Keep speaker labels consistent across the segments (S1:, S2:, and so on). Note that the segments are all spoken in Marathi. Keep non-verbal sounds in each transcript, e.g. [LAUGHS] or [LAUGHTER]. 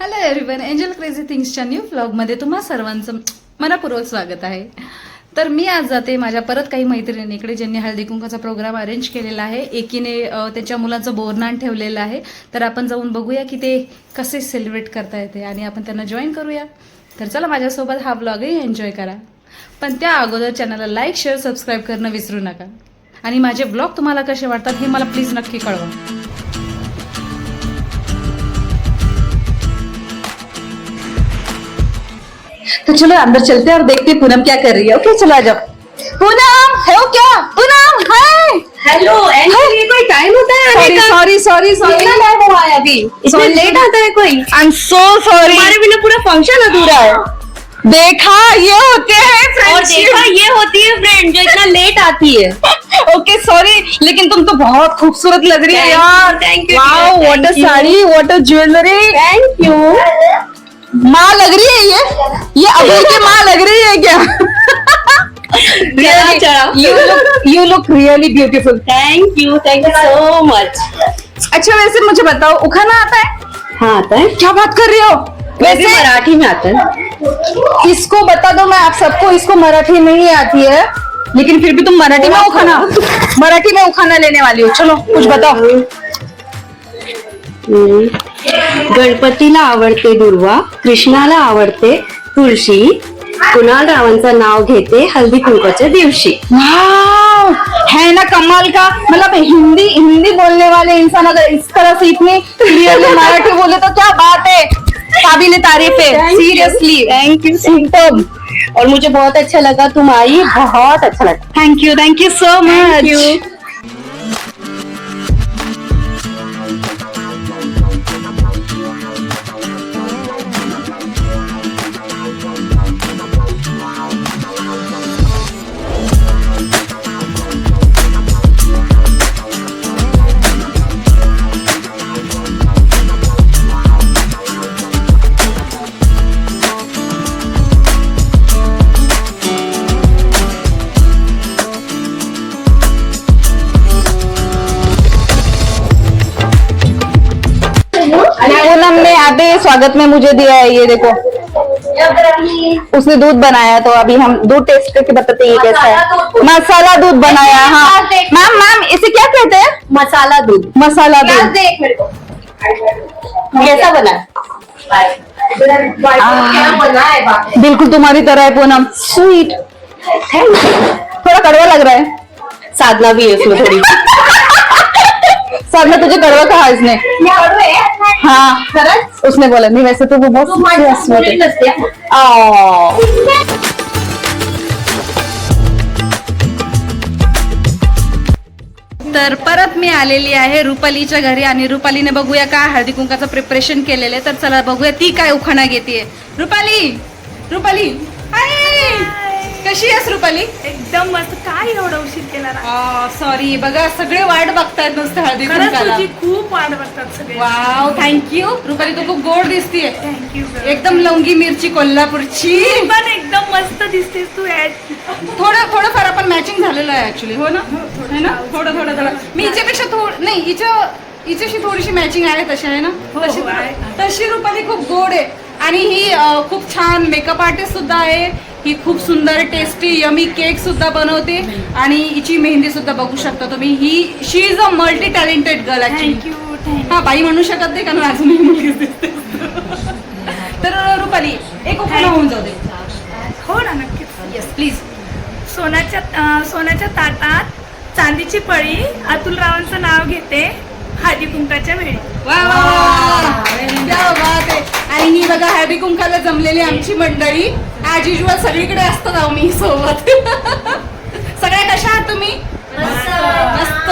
S1: हॅलो एव्हरीवन एंजल क्रेझी थिंग्सच्या न्यू व्लॉगमध्ये तुम्हा सर्वांचं मनापूर्वक स्वागत आहे. तर मी आज जाते माझ्या परत काही मैत्रिणीकडे ज्यांनी हळदी कुंकाचा प्रोग्राम अरेंज केलेला आहे. एकीने त्यांच्या मुलाचं बोरनान ठेवलेलं आहे. तर आपण जाऊन बघूया की ते कसे सेलिब्रेट करता येते आणि आपण त्यांना जॉईन करूया. तर चला माझ्यासोबत हा ब्लॉगही एन्जॉय करा. पण त्या अगोदर चॅनलला लाईक शेअर सबस्क्राईब करणं विसरू नका. आणि माझे ब्लॉग तुम्हाला कसे वाटतात हे मला प्लीज नक्की कळवा. तो चलो अंदर चलते हैं और देखते हैं पूनम क्या कर रही है। ओके चलो आ जाओ। पूनम है वो क्या? पूनम है
S2: हेलो ये कोई टाइम होता है
S1: सॉरी सॉरी सॉरी सॉरी
S2: कितना टाइम हुआ है अभी।
S1: Sorry,
S2: लेट आता है कोई?
S1: आई एम सो सॉरी
S2: हमारे बिना पूरा फ़ंक्शन अधूरा है।
S1: देखा ये होते हैं
S2: और देखा ये होती है फ्रेंड जो इतना लेट आती है।
S1: ओके सॉरी लेकिन तुम तो बहुत खूबसूरत लग रही है यार।
S2: thank you,
S1: wow what a sari what a jewellery
S2: thank you
S1: माँ लग रही है ये? ये अभी की माँ लग रही है क्या। You look you look really beautiful
S2: thank you thank you so much
S1: अच्छा वैसे मुझे बताओ उखाना आता है?
S2: हाँ आता है।
S1: क्या बात कर रही हो?
S2: वैसे
S1: वैसे
S2: मराठी में आता है।
S1: इसको बता दो मैं आप सबको इसको मराठी नहीं आती है लेकिन फिर भी तुम मराठी में उखाना। मराठी में उखाना लेने वाली हो। चलो कुछ बताओ।
S2: हम्म. गणपतीला आवडते दुर्वा कृष्णाला आवडते तुळशी. कुणाल रावांचं नाव घेते हल्दी कुंकवाच्या दिवशी.
S1: है ना कमाल का? मतलब हिंदी हिंदी बोलने वाले इंसान अगर इस तरह से इतनी क्लियरली मराठी बोले तो क्या बात है? काबिल तारीफ है. सीरियसली
S2: थैंक यू
S1: सुपर
S2: और मुझे बहुत अच्छा लगा तुम आई बहुत अच्छा लगा।
S1: Thank you thank you so much आधे स्वागत में मुझे दिया है ये देखो। उसने दूध बनाया तो अभी हम दूध टेस्ट करके बताते हैं ये कैसा है। मसाला दूध। बनाया हाँ। मैम मैम इसे क्या कहते हैं?
S2: मसाला दूध।
S1: मसाला दूध।
S2: कैसा बना है?
S1: बिल्कुल तुम्हारी तरह है पूनम। स्वीट थोड़ा कड़वा लग रहा है।
S2: साधना भी है उसमें थोड़ी।
S1: साधना तुझे कड़वा कहा इसने हाँ. उसने बोला नहीं वैसे तो वो बहुत. तर परत मी आलेली आहे रुपालीच्या घरी आणि रुपालीने बघूया काय हळदी कुंकाचं प्रिपरेशन केलेलं आहे. तर चला बघूया ती काय उखाणा घेते रुपाली! रुपाली! कशी आहेस रुपाली?
S3: एकदम मस्त. काय एवढा उशीर केला ना?
S1: सॉरी बघा सगळे वाट बघतायत नुसतं हळदी
S3: खरंच
S1: कुंकाला.
S3: तुझी खूप वाट बघतात सगळे.
S1: वाव थँक्यू रुपाली तू खूप गोड दिसतीये.
S3: थँक्यू
S1: एकदम लवंगी मिरची कोल्हापूरची.
S3: पण एकदम मस्त दिसतेस तू ऍड
S1: थोडं थोडंफार आपण मॅचिंग झालेलं आहे ऍक्च्युली हो ना? है ना? थोडं थोडं थोडं. मी हिच्यापेक्षा थोड नाही हिच्या हिच्याशी थोडीशी मॅचिंग आहे तशी आहे ना?
S3: हो,
S1: तशी
S3: आहे.
S1: तशी रुपाली खूप गोड आहे. आणि ही अं, खूप छान मेकअप आर्टिस्ट सुद्धा आहे. ही खूप सुंदर टेस्टी यमी केक सुद्धा बनवते. आणि हिची मेहंदी सुद्धा बघू शकता तुम्ही. ही she is a multi talented girl actually हा बाई म्हणू शकत नाही कारण अजूनही मुलगीच दिसते. तर रुपाली एक होऊन जाऊ दे.
S3: हो ना नक्कीच.
S1: येस प्लीज
S3: सोन्याच्या अं, सोन्याच्या ताटात चांदीची पळी अतुल रावांचं नाव घेते हळदी कुंकाच्या वेळी.
S1: वा वा वा. क्या बात आहे. आणि ही बघा हळदी कुंकाला जमलेली आमची मंडळी. ऍज युजल सगळीकडे असतात मी सोबत. [LAUGHS] सगळ्या कशा आहात तुम्ही? मस्त.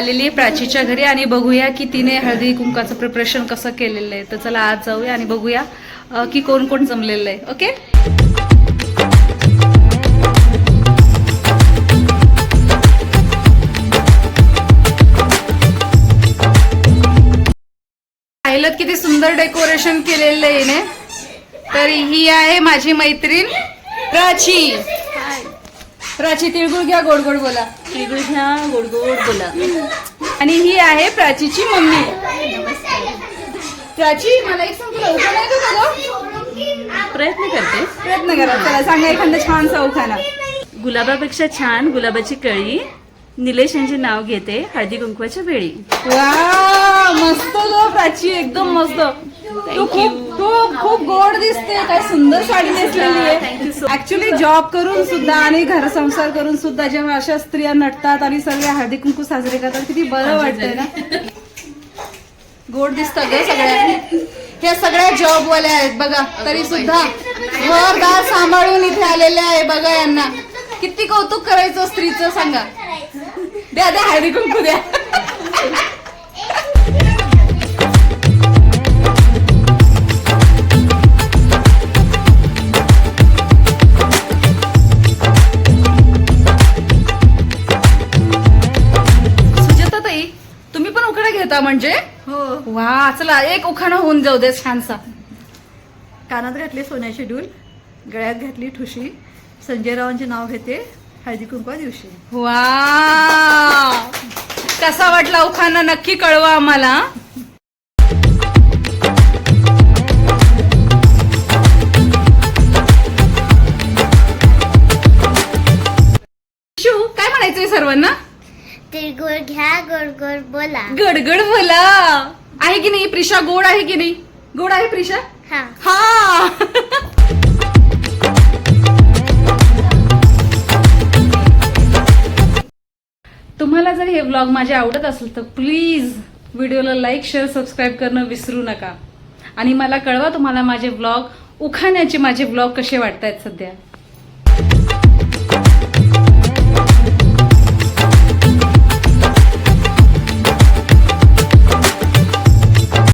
S1: आलेली आहे प्राचीच्या घरी आणि बघूया की तिने हळदी कुंकाचं प्रिपरेशन कसं केलेलं आहे. तर चला आज जाऊया आणि बघूया की कोण कोण जमलेलं आहे. ओके? पाहिलं किती सुंदर डेकोरेशन केलेलं आहे तर ही आहे माझी मैत्रीण प्राची. प्राची तिळगुळ घ्या गोड गोड बोला.
S4: तिळगुळ घ्या गोड गोड बोला.
S1: आणि ही आहे प्राचीची मम्मी. प्राची मला एक सांग तुला उखाणा येतो का गं?
S4: प्रयत्न करते.
S1: प्रयत्न करा. चला सांगा एखादा छानसा उखाणा
S4: गुलाबापेक्षा छान गुलाबाची कळी. निलेश यांचे नाव घेते हळदी कुंकवाच्या वेळी.
S1: वा मस्त ग प्राची एकदम मस्त. तू खूप तू खूप गोड दिसते काय सुंदर साडी नेसलेली आहे. ऍक्च्युली जॉब करून सुद्धा आणि घर संसार करून सुद्धा जेव्हा अशा स्त्रिया नटतात आणि सगळे हळदी कुंकू साजरे करतात किती बरं वाटतंय ना? गोड दिसतं ग सगळ्या ह्या सगळ्या जॉबवाल्या आहेत बघा तरी सुद्धा घरदार सांभाळून इथे आलेल्या आहे बघा यांना. किती कौतुक करायचं स्त्रीचं सांगा. द्या द्या हळदी कुंकू द्या. घेता म्हणजे?
S5: हो.
S1: वा चला एक उखाणा होऊन जाऊ दे छानसा.
S5: कानात घातली सोन्याची डूल गळ्यात घातली ठुशी. संजय रावांचे नाव घेते हळदी कुंकवा दिवशी.
S1: वा! कसा वाटला उखाणा? नक्की कळवा आम्हाला. शिव काय म्हणायचंय सर्वांना?
S6: तिळगुळ घ्या गोड गोड बोला.
S1: गडगड बोला. आहे की नाही प्रिशा? गोड आहे की नाही? गोड आहे प्रिशा?
S6: हा.
S1: हा. तुम्हाला जर हे व्लॉग माझे आवडत असेल तर प्लीज व्हिडिओला लाईक शेअर सबस्क्राईब करणं विसरू नका. आणि मला कळवा तुम्हाला माझे व्लॉग उखाण्याचे माझे व्लॉग कसे वाटतायत सध्या.